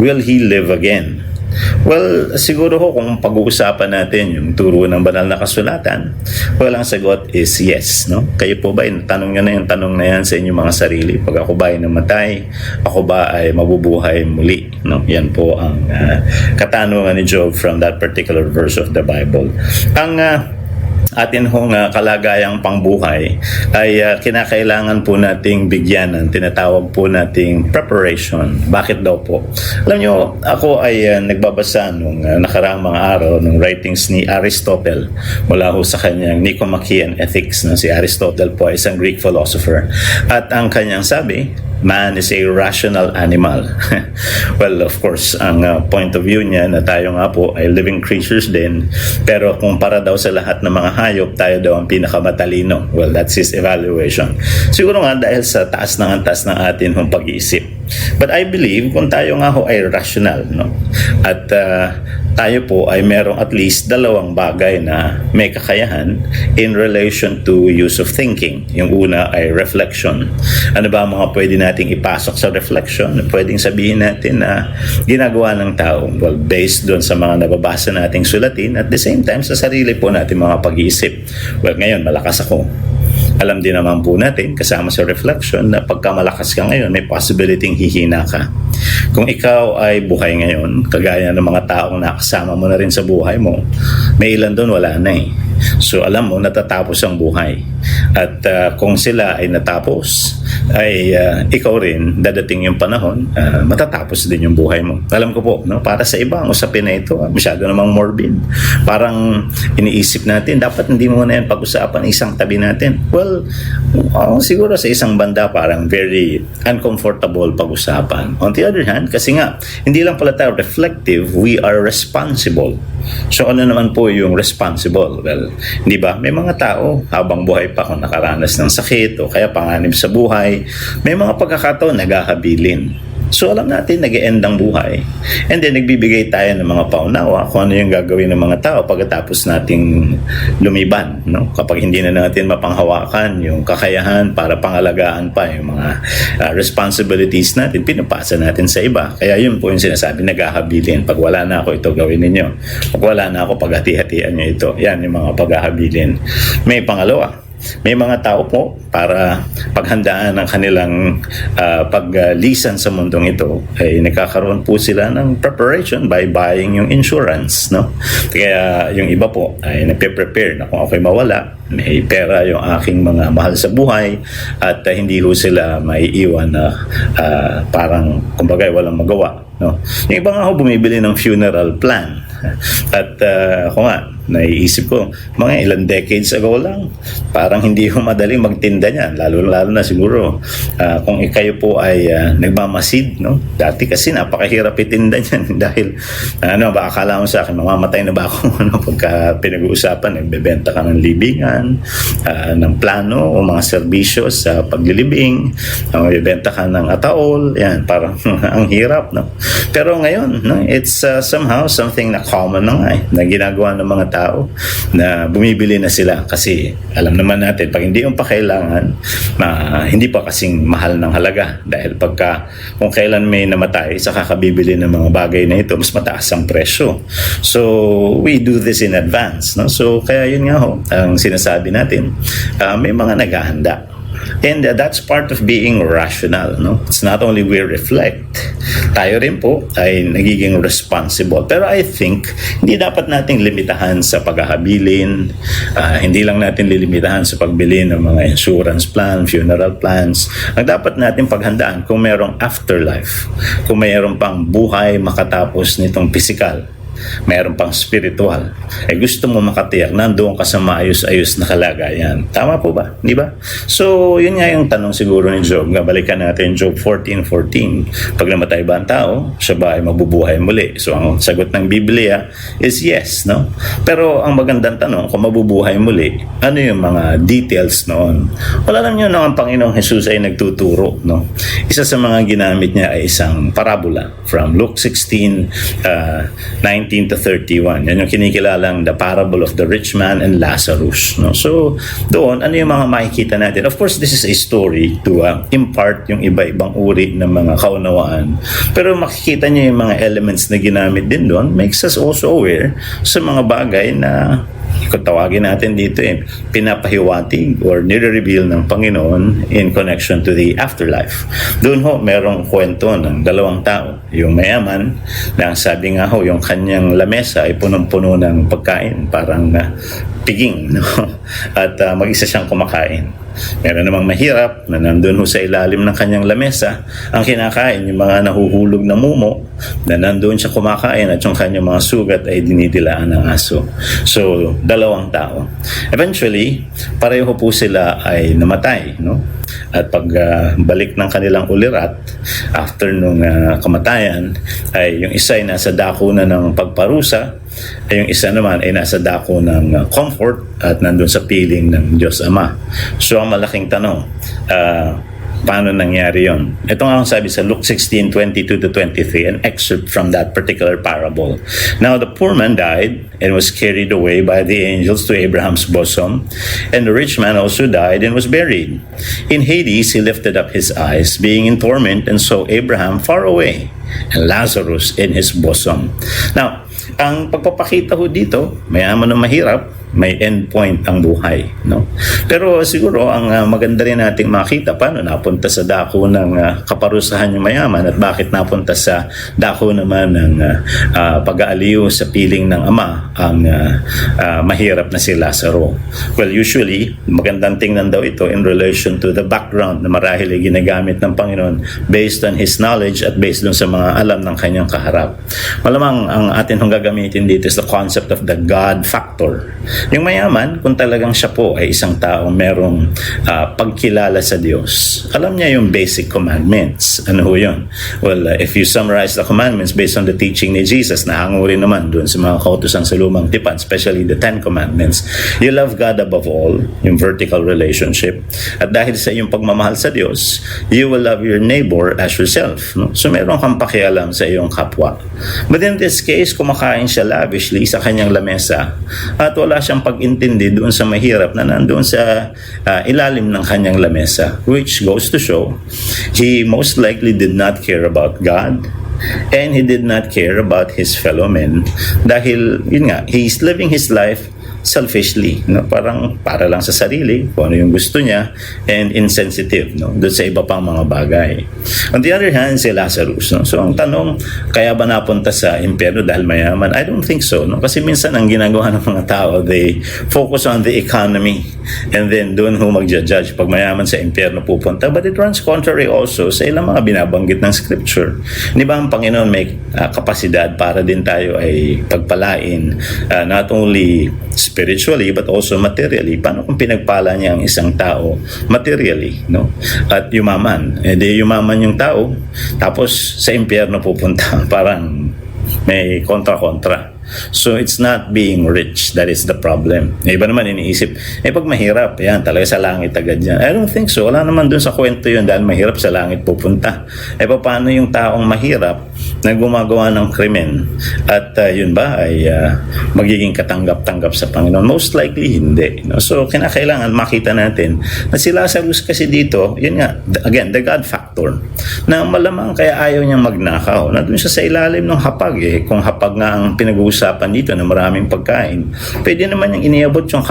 will he live again? Well, siguro ho kung pag-uusapan natin yung turo ng banal na kasulatan, well, ang sagot is yes. No? Kayo po ba, tanong nyo na yung tanong na yan sa inyong mga sarili. Pag ako ba ay namatay, ako ba ay mabubuhay muli? No? Yan po ang ah, katanungan ni Job from that particular verse of the Bible. Ang ah, atin hong uh, kalagayang pangbuhay ay uh, kinakailangan po nating bigyan ng tinatawag po nating preparation. Bakit daw po? Alam nyo, ako ay uh, nagbabasa nung uh, nakaraang mga araw ng writings ni Aristotle mula ho sa kanyang Nicomachean Ethics na si Aristotle po ay isang Greek philosopher. At ang kanyang sabi, man is a rational animal. well, of course, ang uh, point of view niya na tayo nga po ay living creatures din. Pero kung para daw sa lahat ng mga hayop, tayo daw ang pinakamatalino. Well, that's his evaluation. Siguro nga dahil sa taas ng antas ng atin hong pag-iisip. But I believe kung tayo nga ho ay rational, no? At uh, tayo po ay merong at least dalawang bagay na may kakayahan in relation to use of thinking. Yung una ay reflection. Ano ba mga pwede nating ipasok sa reflection? Pwedeng sabihin natin na ginagawa ng tao. Well, based doon sa mga nababasa nating sulatin at the same time sa sarili po natin mga pag-iisip. Well, ngayon malakas ako alam din naman po natin kasama sa reflection na pagka malakas ka ngayon may possibility hihina ka. Kung ikaw ay buhay ngayon, kagaya ng mga taong nakasama mo na rin sa buhay mo, may ilan doon wala na eh. So alam mo, natatapos ang buhay. At uh, kung sila ay natapos, ay uh, ikaw rin, dadating yung panahon, uh, matatapos din yung buhay mo. Alam ko po, no? para sa iba, ang usapin na ito, masyado namang morbid. Parang iniisip natin, dapat hindi mo na yan pag-usapan, isang tabi natin. Well, uh, siguro sa isang banda, parang very uncomfortable pag-usapan. On the other hand, kasi nga, hindi lang pala tayo reflective, we are responsible. So ano naman po yung responsible? Well, di ba? May mga tao habang buhay pa kung nakaranas ng sakit o kaya panganib sa buhay, may mga pagkakataon naghahabilin. So alam natin nag end ang buhay. And then nagbibigay tayo ng mga paunawa kung ano yung gagawin ng mga tao pagkatapos nating lumiban. No? Kapag hindi na natin mapanghawakan yung kakayahan para pangalagaan pa yung mga uh, responsibilities natin, pinapasa natin sa iba. Kaya yun po yung sinasabi, naghahabilin. Pag wala na ako, ito gawin ninyo. Pag wala na ako, paghati-hatian nyo ito. Yan yung mga paghahabilin. May pangalawa, may mga tao po para paghandaan ng kanilang uh, paglisan sa mundong ito ay nakakaroon po sila ng preparation by buying yung insurance no? Kaya yung iba po ay nagpe-prepare na kung ako'y mawala may pera yung aking mga mahal sa buhay at uh, hindi ho sila maiiwan na uh, parang kumbaga walang magawa no? Yung iba nga ho bumibili ng funeral plan at uh, ako nga naiisip ko, mga ilang decades ago lang, parang hindi ko madali magtinda niyan, lalo-lalo na siguro uh, kung kayo po ay uh, nagmamasid, no? Dati kasi napakahirap itinda niyan dahil ano, ba akala mo sa akin, mamamatay na ba ako ano, pagka pinag-uusapan, nagbebenta ka ng libingan, uh, ng plano o mga serbisyo sa paglilibing, uh, magbebenta ka ng ataol, yan, parang ang hirap, no? Pero ngayon, no, it's uh, somehow something na common na nga eh, na ginagawa ng mga tao na bumibili na sila. Kasi alam naman natin pag hindi yung pakailangan na hindi pa kasing mahal ng halaga. Dahil pagka kung kailan may namatay sa kakabibili ng mga bagay na ito mas mataas ang presyo. So we do this in advance no? So kaya yun nga ho ang sinasabi natin uh, may mga naghahanda And uh, that's part of being rational. No? It's not only we reflect, tayo rin po ay nagiging responsible. Pero I think, hindi dapat nating limitahan sa paghahabilin, uh, hindi lang natin lilimitahan sa pagbili ng mga insurance plan, funeral plans. Ang dapat natin paghandaan kung merong afterlife, kung mayroong pang buhay makatapos nitong physical mayroon pang spiritual. Eh gusto mo makatiyak, nandoon ka sa maayos-ayos na kalagayan. Tama po ba? Di ba? So, yun nga yung tanong siguro ni Job. Nga balikan natin Job 14.14. Pag namatay ba ang tao, siya ba ay mabubuhay muli? So, ang sagot ng Biblia is yes, no? Pero ang magandang tanong, kung mabubuhay muli, ano yung mga details noon? Wala lang yun ang Panginoong Jesus ay nagtuturo, no? Isa sa mga ginamit niya ay isang parabola from Luke 16, uh, 19 19 to 31. Yan yung kinikilalang the parable of the rich man and Lazarus. No? So, doon, ano yung mga makikita natin? Of course, this is a story to uh, impart yung iba-ibang uri ng mga kaunawaan. Pero makikita niyo yung mga elements na ginamit din doon makes us also aware sa mga bagay na kung tawagin natin dito eh, pinapahiwatig or nire-reveal ng Panginoon in connection to the afterlife. Doon ho, merong kwento ng dalawang tao. Yung mayaman, na sabi nga ho, yung kanyang lamesa ay punong-puno ng pagkain, parang uh, piging, no? At uh, mag-isa siyang kumakain. Meron namang mahirap na nandun ho sa ilalim ng kanyang lamesa ang kinakain yung mga nahuhulog na mumo na nandun siya kumakain at yung kanyang mga sugat ay dinidilaan ng aso. So, dalawang tao. Eventually, pareho po sila ay namatay. No? At pag ah, balik ng kanilang ulirat, after nung ah, kamatayan, ay yung isa ay nasa dako na ng pagparusa, ay yung isa naman ay nasa dako ng ah, comfort at nandun sa piling ng Diyos Ama. So ang malaking tanong, ah, paano nangyari yon? Ito nga ang sabi sa Luke 16, 22 to 23, an excerpt from that particular parable. Now the poor man died and was carried away by the angels to Abraham's bosom, and the rich man also died and was buried. In Hades he lifted up his eyes, being in torment, and saw Abraham far away, and Lazarus in his bosom. Now, ang pagpapakita ho dito, mayaman na mahirap, may end point ang buhay. No? Pero siguro ang ah, maganda rin nating makita paano napunta sa dako ng ah, kaparusahan yung mayaman at bakit napunta sa dako naman ng ah, ah, pag-aaliw sa piling ng ama ang ah, ah, mahirap na si Lazaro. Well, usually, magandang tingnan daw ito in relation to the background na marahil ay ginagamit ng Panginoon based on His knowledge at based dun sa mga alam ng kanyang kaharap. Malamang ang atin hong gagamitin dito is the concept of the God factor. Yung mayaman, kung talagang siya po ay isang taong merong ah, pagkilala sa Diyos, alam niya yung basic commandments. Ano ho yun? Well, uh, if you summarize the commandments based on the teaching ni Jesus, nahango rin naman doon sa mga kautusan sa lumang tipan, especially the Ten Commandments. You love God above all, yung vertical relationship. At dahil sa iyong pagmamahal sa Diyos, you will love your neighbor as yourself. No? So meron kang pakialam sa iyong kapwa. But in this case, kumakain siya lavishly sa kanyang lamesa at wala siyang pag-intindi doon sa mahirap na nandoon sa ah, ilalim ng kanyang lamesa which goes to show he most likely did not care about God and he did not care about his fellow men. Dahil yun nga he's living his life selfishly no? Parang para lang sa sarili kung ano yung gusto niya and insensitive no? Doon sa iba pang mga bagay. On the other hand si Lazarus no? So ang tanong kaya ba napunta sa impyerno dahil mayaman? I don't think so no? Kasi minsan ang ginagawa ng mga tao they focus on the economy and then doon ho magja-judge pag mayaman sa impyerno pupunta. But it runs contrary also sa ilang mga binabanggit ng scripture. Di ba ang Panginoon may ah, kapasidad para din tayo ay pagpalain ah, not only spiritually but also materially. Paano kung pinagpala niya ang isang tao materially, no? At yumaman. Eh di yumaman yung tao, tapos sa impyerno pupunta. Parang may kontra-kontra. So it's not being rich that is the problem. Yung iba naman iniisip, eh pag mahirap, yan talaga sa langit agad yan. I don't think so. Wala naman dun sa kwento yun dahil mahirap sa langit pupunta. Eh paano yung taong mahirap na gumagawa ng krimen at uh, yun ba ay uh, magiging katanggap-tanggap sa Panginoon? Most likely hindi. No? So kinakailangan makita natin na si Lazarus kasi dito, yun nga, again, the God factor, na malamang kaya ayaw niyang magnakaw. Na dun siya sa ilalim ng hapag eh. Kung hapag nga ang pinag-uusapan dito na maraming pagkain, pwede naman niyang iniabot yung